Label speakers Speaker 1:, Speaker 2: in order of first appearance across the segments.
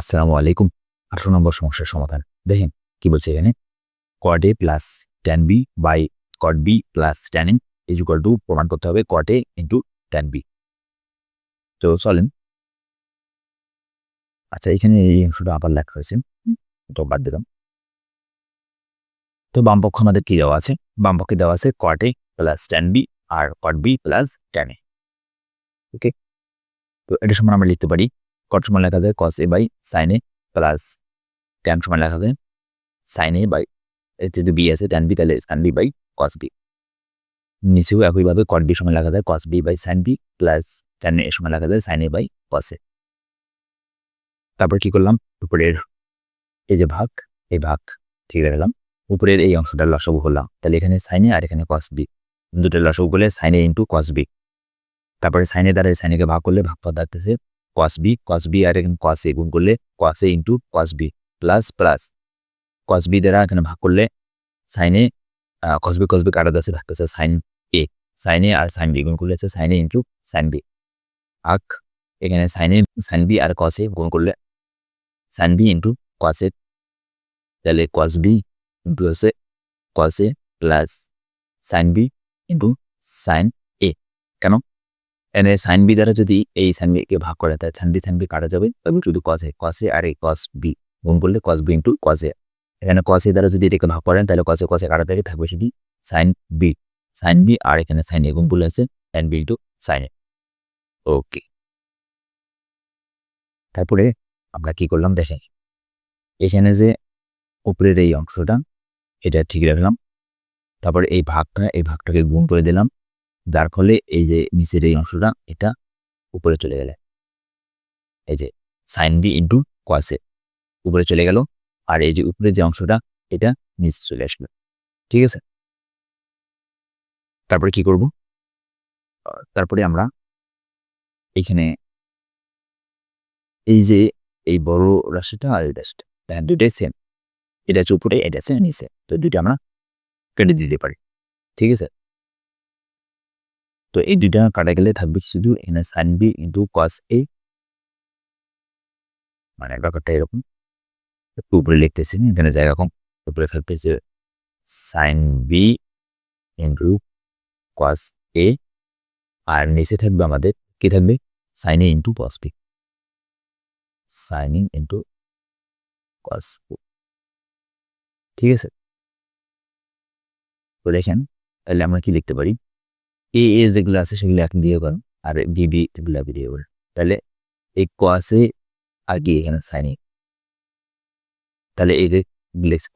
Speaker 1: আসসালামু আলাইকুম। আঠারো নম্বর সমস্যার সমাধান। দেখেন, কি বলছে এখানে? Cot A plus tan B by cot B plus tan in is equal to প্রমাণ করতে হবে cot A into tan B তো চলেন। আচ্ছা এখানে এই অংশটা আবার লেখা হয়েছে। তো বাদ দিলাম। তো বাম পক্ষ আমাদের কি দেওয়া আছে? বাম পক্ষে দেওয়া আছে cot A plus tan B R cot B plus tan A okay তো এটা সমান আমরা লিখতে পারি। কট সমান লেখা যায় cos A by sine A plus tan সমান লেখা যায় সাইন এ বাই যেহেতু বি আছে ট্যান বি তাহলে sine B by cos B নিচেও একইভাবে কট বি সমান লেখা যায় cos B by sine B plus tan A সমান লেখা যায় সাইন এ বাই কস এ তারপর কি করলাম? উপরের এই যে ভাগ, এই ভাগ, ঠিক রাখলাম উপরের এই অংশটা লসগু হলাম তাহলে এখানে সাইনে আর এখানে কস বি দুটো লসগু করলে সাইনে ইন্টু কস বি তারপরে সাইনে দ্বারা সাইনেকে ভাগ করলে ভাগ পদ আসতেছে কস বি কস বি আর এখানে কস এ গুণ করলে cos A into cos B plus plus cos B দ্বারা এখানে ভাগ করলে সাইনে কস বি কস বি কাটা যাচ্ছে ভাগতেছে সাইন এ সাইন এ আর সাইন বি গুণ করলে হচ্ছে sine A into sine B আক, এখানে সাইন এ সাইন বি আর কস এ গুণ করলে sine B into cos A তাহলে কস বি ইন্টু হচ্ছে cos A plus sine B into sine A কেন? এনে সাইন বি দ্বারা যদি এই সাইন বিকে ভাগ করে, তাহলে সাইন বি সাইন বি কাটা যাবে। এবং শুধু কসে কসে আর এই কস বি গুণ করলে কস বি ইন্টু কসে এখানে কসে দ্বারা যদি এটাকে ভাগ করেন, তাহলে কসে কসে কাটা থেকে থাকবে শুধু সাইন বি সাইন বি আর এখানে সাইন এ গুণ করলে আছে sine B into sine A okay তারপরে আমরা কি করলাম, দেখেন। এখানে যে উপরের এই অংশটা, এটা ঠিক রাখলাম। তারপরে এই ভাগটা, এই ভাগটাকে গুণ করে দিলাম। যার ফলে এই যে নিচের এই অংশটা, এটা উপরে চলে গেলে। এই যে সাইন বি ইন্টু কোয়াসে উপরে চলে গেল, আর এই যে উপরে যে অংশটা, এটা নিচে চলে আসলো। ঠিক আছে? তারপরে কি করব? তারপরে আমরা এখানে এই যে এই বড় রাশিটা আর এই রাশিটা দুইটাই সেম এটা হচ্ছে উপরে, এটা আছে নিচে। তো দুইটা আমরা কেটে দিতে পারি। ঠিক আছে? তো এই দুইটা কাটা গেলে থাকবে শুধু এখানে sine B into cos A মানে ব্যাপারটা এরকম। একটু উপরে লিখতেছি এখানে জায়গা কম। উপরে যে sine B into cos A আর নিচে থাকবে আমাদের, কি থাকবে? Sine A into cos B sine in into cos ঠিক আছে? তো দেখেন, তাহলে আমরা কি লিখতে পারি? এ এ যেগুলো আছে সেগুলো এক দিয়ে করেন আর বিবি দিয়ে করেন তাহলে এই কসে আর কি এখানে সাইনিং তাহলে এই যে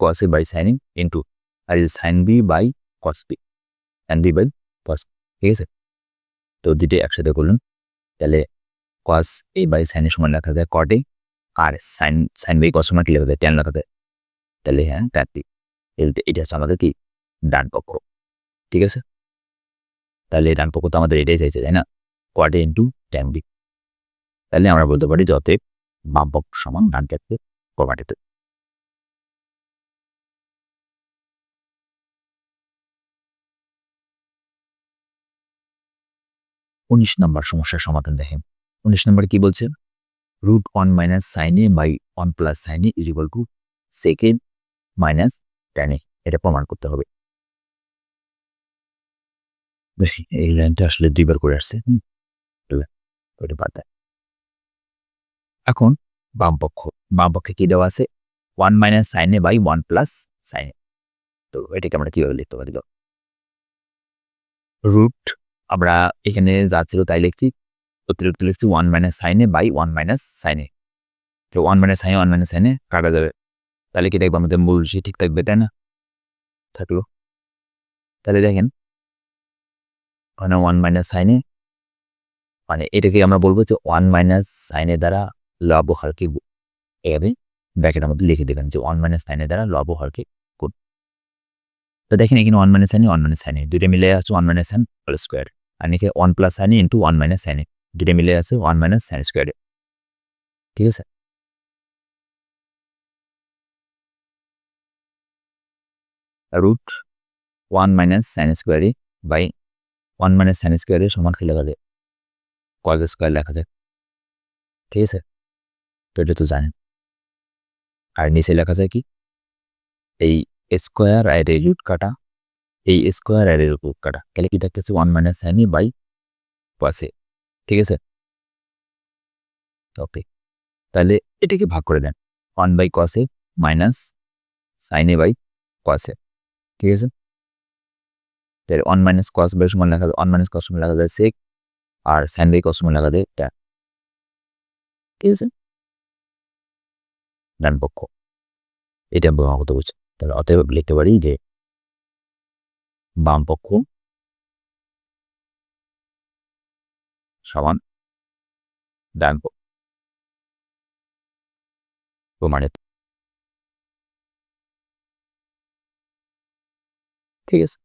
Speaker 1: কসে বাই সাইনিং into R sine B by cos B and B by cos ঠিক আছে? তো দুটোই একসাথে করলেন। তাহলে কস এ বাই সাইনের সময় লেখা যায় কটে আর সাইন সাইন বাই কস সময় কি লেখা যায়? টেন লেখা যায়। তাহলে হ্যাঁ তাত্ত্বিক এটা হচ্ছে আমাদের কি? ডান পক্ষ। ঠিক আছে? তাহলে ডান পক্ষ তো আমাদের এটাই চাইছে, তাই না? কোয়াটে ইন্টু ট্যান বি তাহলে আমরা বলতে পারি যতে বাম পক্ষ সমান ডান পক্ষে কোয়াটিতে উনিশ নম্বর সমস্যার সমাধান দেখেন। উনিশ নম্বর কি বলছে? Root one minus sine by one plus sine A is equal to second minus A এটা প্রমাণ করতে হবে। দেখি, এই লাইনটা আসলে দুইবার করে আসছে। এখন বাম পক্ষ, বাম পক্ষে কি দেওয়া আছে? One minus sine A by one plus sine A তো এটাকে আমরা কীভাবে লিখতে পারি? রুট, আমরা এখানে যা ছিল তাই লিখছি। অতিরিক্ত লিখছি one minus sine A by one minus sine A তো one minus sine A one minus sine A কাটা যাবে। তাহলে কি দেখব? আমাদের মূল সে ঠিক থাকবে, তাই না? থাকল। তাহলে দেখেন ওখানে ওয়ান মাইনাস সাইনে মানে এটাকে আমরা বলব যে ওয়ান মাইনাস সাইনের দ্বারা লব হারকে এভাবে ব্যাকেটের মধ্যে লিখে দেবেন যে ওয়ান মাইনাস সাইনের দ্বারা লব হারকে গুণ। তো দেখেন এখানে one minus sine A one minus sine A দুইটা মিলে আছে one minus sine whole square আর এখানে one plus sine A into one minus sine A দুইটা মিলে আছে ওয়ান মাইনাস সাইন স্কোয়ারে ঠিক আছে? Root one minus sine square A by one minus sine square A সমান কি লেখা যায় কজ স্কোয়ার লেখা যায় ঠিক আছে? তো এটা তো জানেন। আর নিচে লেখা যায় কি? এই স্কোয়ার আর এর রুট কাটা, এই স্কোয়ার আর এর রুট কাটা। তাহলে কি থাকতেছে one minus sine A by cos A ঠিক আছে? ওকে তাহলে এটাকে ভাগ করে দেন। One by cos A minus sine by cos A ঠিক আছে? তাহলে ওয়ান মাইনাস কস বাই সমান লেখা ওয়ান মাইনাস কস সমান লেখা যায় সেক আর সাইন বাই কস সমান লেখা যায় ট্যান ঠিক আছে? ডান পক্ষ। এটা কত বুঝছি তাহলে অতএব লিখতে পারি যে বাম পক্ষ সমান ডান পক্ষ। প্রমাণিত। ঠিক আছে?